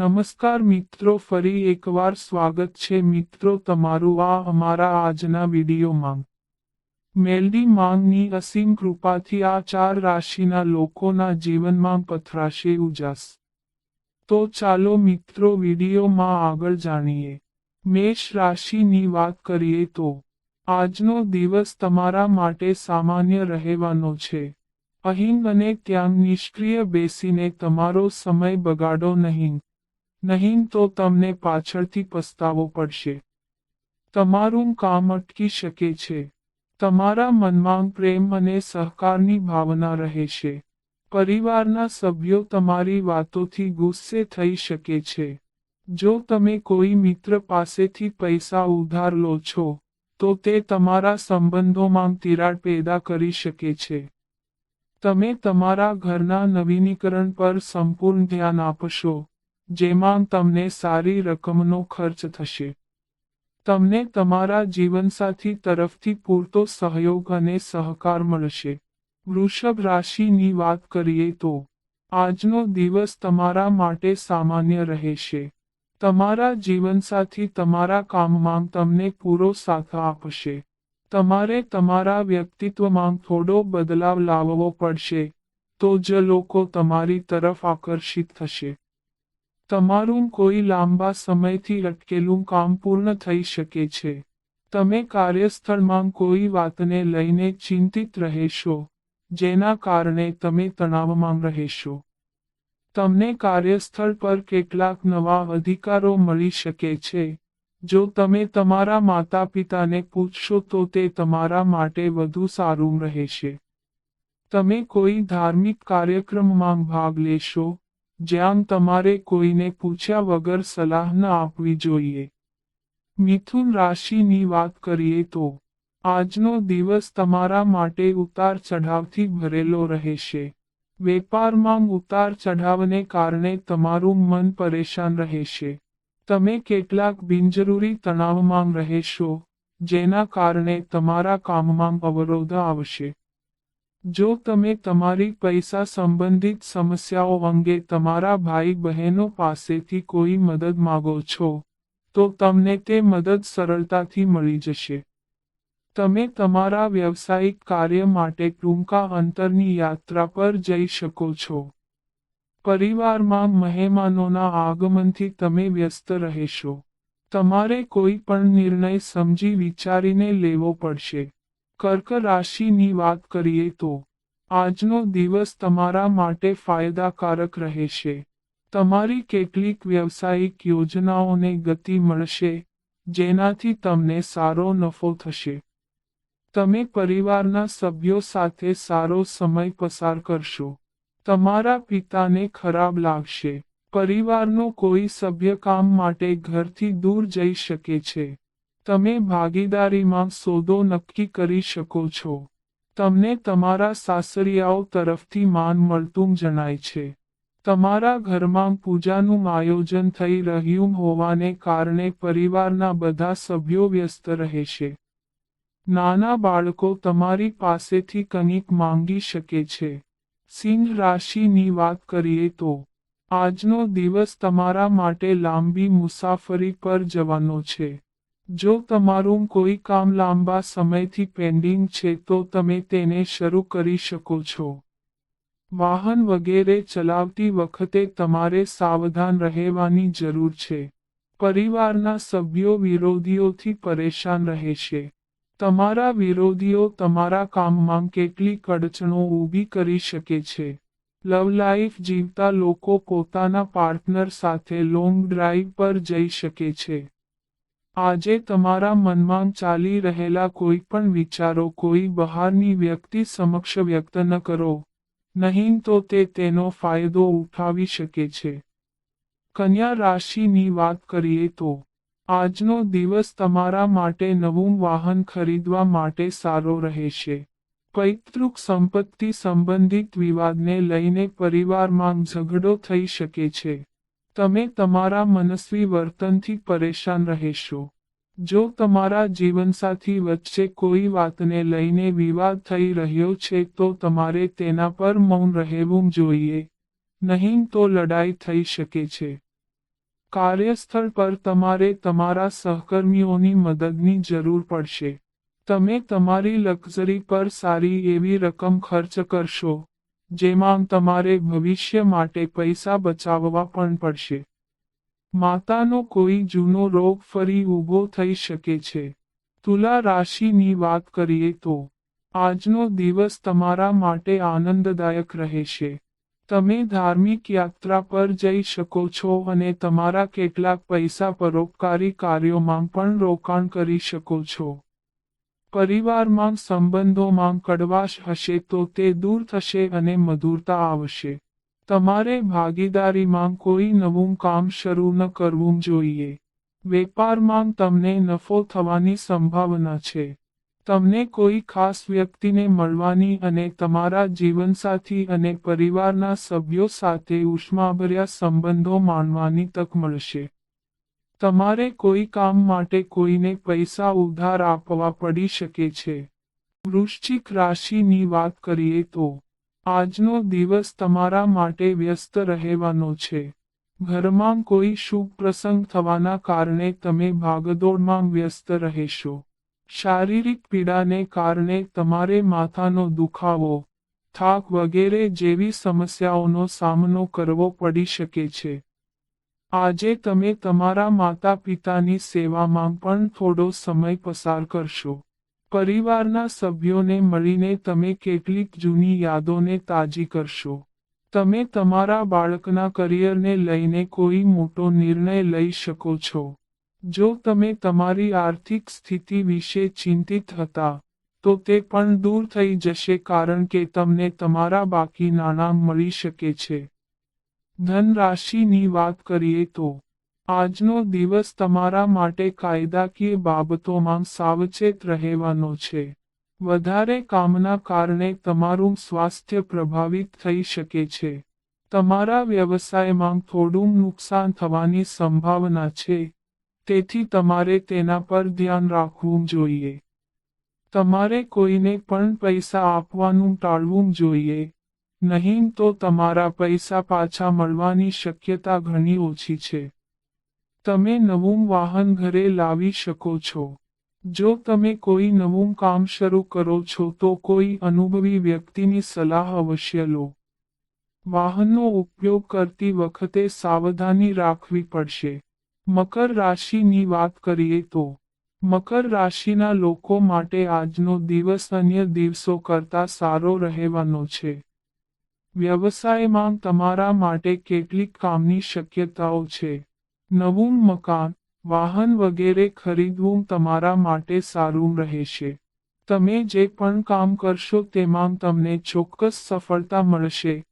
નમસ્કાર મિત્રો, ફરી એકવાર સ્વાગત છે મિત્રો તમારું આ અમારા આજના વિડીયોમાં. મેલડી માંગની અસીમ કૃપાથી આ ચાર રાશિના લોકોના જીવનમાં પથરાશે ઉજાસ. તો ચાલો મિત્રો વિડીયોમાં આગળ જાણીએ. મેષ રાશિની વાત કરીએ તો, આજનો દિવસ તમારા માટે સામાન્ય રહેવાનો છે. અહીં અને ત્યાં નિષ્ક્રિય બેસીને તમારો સમય બગાડો નહીં. નહીં તો તમને પાછળથી પસ્તાવો પડશે. તમારું કામ અટકી શકે છે. તમારા મનમાં પ્રેમ અને સહકારની ભાવના રહેશે પરિવારના સભ્યો તમારી વાતોથી ગુસ્સે થઈ શકે છે. જો તમે કોઈ મિત્ર પાસેથી પૈસા ઉધાર લો છો, તો તે તમારા સંબંધોમાં તિરાડ પેદા કરી શકે છે. તમે તમારા ઘરના નવીનીકરણ પર સંપૂર્ણ ધ્યાન આપશો. જેમાં તમને સારી રકમનો ખર્ચ થશે. તમને તમારા જીવનસાથી તરફથી પૂરતો સહયોગ અને સહકાર મળશે. વૃષભ રાશિની વાત કરીએ તો, આજનો દિવસ તમારા માટે સામાન્ય રહેશે. તમારા જીવનસાથી તમારા કામમાં તમને પૂરો સાથ આપશે. તમારે તમારા વ્યક્તિત્વમાં થોડો બદલાવ લાવવો પડશે, તો જ લોકો તમારી તરફ આકર્ષિત થશે. તમારું કોઈ લાંબા સમયથી અટકેલું કામ પૂર્ણ થઈ શકે છે. તમે કાર્યસ્થળમાં કોઈ વાતને લઈને ચિંતિત રહેશો, જેના કારણે તમે તણાવમાં રહેશો. તમને કાર્યસ્થળ પર કેટલાક નવા અધિકારો મળી શકે છે. જો તમે તમારા માતા પિતાને પૂછશો તો તે તમારા માટે વધુ સારું રહેશે. તમે કોઈ ધાર્મિક કાર્યક્રમમાં ભાગ લેશો જ્યાં તમારે કોઈને પૂછ્યા વગર સલાહ ન આપવી જોઈએ. મિથુન રાશિની વાત કરીએ તો, આજનો દિવસ તમારા માટે ઉતાર ચઢાવથી ભરેલો રહેશે. વેપારમાં ઉતાર ચઢાવને કારણે તમારું મન પરેશાન રહેશે. તમે કેટલાક બિનજરૂરી તણાવમાં રહેશો, જેના કારણે તમારા કામમાં અવરોધ આવશે. જો તમે તમારી પૈસા સંબંધિત સમસ્યાઓ અંગે તમારા ભાઈ બહેનો પાસેથી કોઈ મદદ માગો છો, તો તમને તે મદદ સરળતાથી મળી જશે. તમે તમારા વ્યવસાયિક કાર્ય માટે ટૂંકા અંતરની યાત્રા પર જઈ શકો છો. પરિવારમાં મહેમાનોના આગમનથી તમે વ્યસ્ત રહેશો. તમારે કોઈ પણ નિર્ણય સમજી વિચારીને લેવો પડશે. કર્ક રાશિની વાત કરીએ તો, આજનો દિવસ તમારા માટે ફાયદાકારક રહેશે. તમારી કેટલીક વ્યવસાયિક યોજનાઓને ગતિ મળશે, જેનાથી તમને સારો નફો થશે. તમે પરિવારના સભ્યો સાથે સારો સમય પસાર કરશો. તમારા પિતાને ખરાબ લાગશે. પરિવારનો કોઈ સભ્ય કામ માટે ઘરથી દૂર જઈ શકે છે. તમે ભાગીદારીમાં સોદો નક્કી કરી શકો છો. તમને તમારા સાસરિયાઓ તરફથી માન મળતું જણાય છે. તમારા ઘરમાં પૂજાનું આયોજન થઈ રહ્યું હોવાને કારણે પરિવારના બધા સભ્યો વ્યસ્ત રહેશે નાના બાળકો તમારી પાસેથી કંઈક માંગી શકે છે. સિંહ રાશિની વાત કરીએ તો, આજનો દિવસ તમારા માટે લાંબી મુસાફરી પર જવાનો છે. જો તમારું કોઈ કામ લાંબા સમયથી પેન્ડિંગ છે તો તમે તેને શરૂ કરી શકો છો. વાહન વગેરે ચલાવતી વખતે તમારે સાવધાન રહેવાની જરૂર છે. પરિવારના સભ્યો વિરોધીઓથી પરેશાન રહેશે તમારા વિરોધીઓ તમારા કામમાં કેટલીક અડચણો ઊભી કરી શકે છે. લવ લાઈફ જીવતા લોકો પોતાના પાર્ટનર સાથે લોંગ ડ્રાઈવ પર જઈ શકે છે. આજે તમારા મનમાં ચાલી રહેલા કોઈ પણ વિચારો કોઈ બહારની વ્યક્તિ સમક્ષ વ્યક્ત ન કરો. નહીં તો તે તેનો ફાયદો ઉઠાવી શકે છે. કન્યા રાશિની વાત કરીએ તો, આજનો દિવસ તમારા માટે નવું વાહન ખરીદવા માટે સારો રહેશે. પૈતૃક સંપત્તિ સંબંધિત વિવાદને લઈને પરિવારમાં ઝઘડો થઈ શકે છે. તમે તમારા મનસ્વી વર્તનથી પરેશાન રહેશો. જો તમારા જીવનસાથી વચ્ચે કોઈ વાતને લઈને વિવાદ થઈ રહ્યો છે તો તમારે તેના પર મૌન રહેવું જોઈએ. નહીં તો લડાઈ થઈ શકે છે. કાર્યસ્થળ પર તમારે તમારા સહકર્મીઓની મદદની જરૂર પડશે. તમે તમારી લક્ઝરી પર સારી એવી રકમ ખર્ચ કરશો. જેમાં તમારે ભવિષ્ય માટે પૈસા બચાવવા પણ પડશે. માતાનો કોઈ જૂનો રોગ ફરી ઊભો થઈ શકે છે. તુલા રાશિની વાત કરીએ તો, આજનો દિવસ તમારા માટે આનંદદાયક રહેશે. તમે ધાર્મિક યાત્રા પર જઈ શકો છો અને તમારા કેટલાક પૈસા પરોપકારી કાર્યોમાં પણ રોકાણ કરી શકો છો. પરિવારમાં સંબંધોમાં કડવાશ હશે તો તે દૂર થશે અને મધુરતા આવશે. તમારે ભાગીદારીમાં કોઈ નવું કામ શરૂ ન કરવું જોઈએ. વેપારમાં તમને નફો થવાની સંભાવના છે. તમને કોઈ ખાસ વ્યક્તિને મળવાની અને તમારા જીવનસાથી અને પરિવારના સભ્યો સાથે ઉષ્માભર્યા સંબંધો માણવાની તક મળશે. તમારે કોઈ કામ માટે કોઈને પૈસા ઉધાર આપવા પડી શકે છે. વૃશ્ચિક રાશિની વાત કરીએ તો, આજનો દિવસ તમારા માટે વ્યસ્ત રહેવાનો છે. ઘરમાં કોઈ શુભ પ્રસંગ થવાના કારણે તમે ભાગદોડમાં વ્યસ્ત રહેશો. શારીરિક પીડાને કારણે તમારે માથાનો દુખાવો, થાક વગેરે જેવી સમસ્યાઓનો સામનો કરવો પડી શકે છે. આજે તમે તમારા માતા પિતાની સેવામાં પણ થોડો સમય પસાર કરશો. પરિવારના સભ્યોને મળીને તમે કેટલીક જૂની યાદોને તાજી કરશો. તમે તમારા બાળકના કરિયરને લઈને કોઈ મોટો નિર્ણય લઈ શકો છો. જો તમે તમારી આર્થિક સ્થિતિ વિશે ચિંતિત હતા, તો તે પણ દૂર થઈ જશે કારણ કે તમને તમારા બાકી નાણાં મળી શકે છે. ધન રાશિની વાત કરીએ તો, આજનો દિવસ તમારા માટે કાયદાકીય બાબતોમાં સાવચેત રહેવાનો છે. વધારે કામના કારણે તમારું સ્વાસ્થ્ય પ્રભાવિત થઈ શકે છે. તમારા વ્યવસાયમાં થોડું નુકસાન થવાની સંભાવના છે. તેથી તમારે તેના પર ધ્યાન રાખવું જોઈએ. તમારે કોઈને પણ પૈસા આપવાનું ટાળવું જોઈએ. નહીં તો તમારા પૈસા પાછા મળવાની શક્યતા ઘણી ઓછી છે. તમે નવું વાહન ઘરે લાવી શકો છો. જો તમે કોઈ નવું કામ શરૂ કરો છો તો કોઈ અનુભવી વ્યક્તિની સલાહ અવશ્ય લો. વાહનનો ઉપયોગ કરતી વખતે સાવધાની રાખવી પડશે. મકર રાશિની વાત કરીએ તો, મકર રાશિના લોકો માટે આજનો દિવસ અન્ય દિવસો કરતા સારો રહેવાનો છે. વ્યવસાયમાં તમારા માટે કેટલીક કામની શક્યતાઓ છે. નવું મકાન, વાહન વગેરે ખરીદવું તમારા માટે સારું રહેશે. તમે જે પણ કામ કરશો તેમાં તમને ચોક્કસ સફળતા મળશે.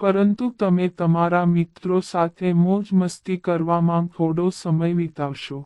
પરંતુ તમે તમારા મિત્રો સાથે મોજ મસ્તી કરવામાં થોડો સમય વિતાવશો.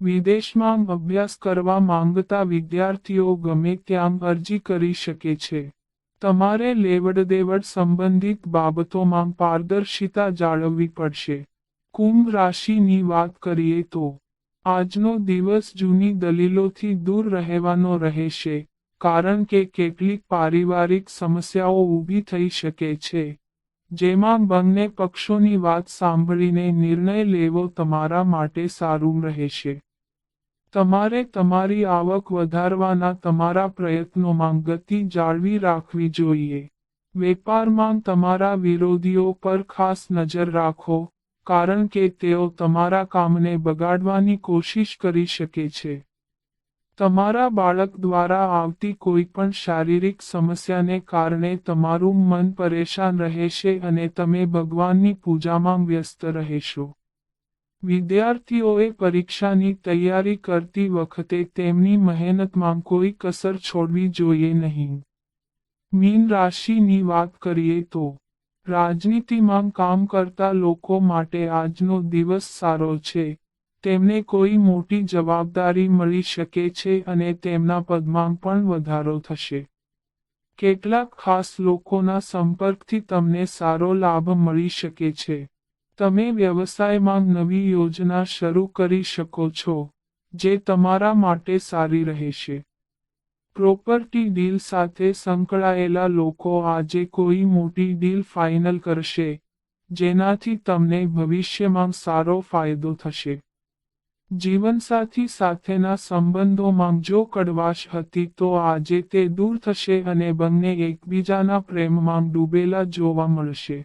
વિદેશમાં અભ્યાસ કરવા માંગતા વિદ્યાર્થીઓ ગમે ત્યાં અરજી કરી શકે છે. તમારે લેવડદેવડ સંબંધિત બાબતોમાં પારદર્શિતા જાળવવી પડશે. કુંભ રાશિની વાત કરીએ તો, આજનો દિવસ જૂની દલીલોથી દૂર રહેવાનો રહેશે, કારણ કે કેટલીક પારિવારિક સમસ્યાઓ ઊભી થઈ શકે છે. જેમાં બંને પક્ષોની વાત સાંભળીને નિર્ણય લેવો તમારા માટે સારું રહેશે. તમારે તમારી આવક વધારવાના તમારા પ્રયત્નોમાં ગતિ જાળવી રાખવી જોઈએ. વેપારમાં તમારા વિરોધીઓ પર ખાસ નજર રાખો, કારણ કે તેઓ તમારા કામને બગાડવાની કોશિશ કરી શકે છે. તમારા બાળક દ્વારા આવતી કોઈ પણ શારીરિક સમસ્યાને કારણે તમારું મન પરેશાન રહેશે અને તમે ભગવાનની પૂજામાં વ્યસ્ત રહેશો. વિદ્યાર્થીઓએ પરીક્ષાની તૈયારી કરતી વખતે તેમની મહેનતમાં કોઈ કસર છોડવી જોઈએ નહીં. મીન રાશિની વાત કરીએ તો, રાજનીતિમાં કામ કરતા લોકો માટે આજનો દિવસ સારો છે. તેમને કોઈ મોટી જવાબદારી મળી શકે છે અને તેમના પદમાં પણ વધારો થશે. કેટલાક ખાસ લોકોના સંપર્કથી તમને સારો લાભ મળી શકે છે. તમે વ્યવસાયમાં નવી યોજના શરૂ કરી શકો છો, જે તમારા માટે સારી રહેશે. પ્રોપર્ટી ડીલ સાથે સંકળાયેલા લોકો આજે કોઈ મોટી ડીલ ફાઇનલ કરશે, જેનાથી તમને ભવિષ્યમાં સારો ફાયદો થશે. જીવનસાથી સાથેના સંબંધોમાં જો કડવાશ હતી તો આજે તે દૂર થશે અને બંને એકબીજાના પ્રેમમાં ડૂબેલા જોવા મળશે.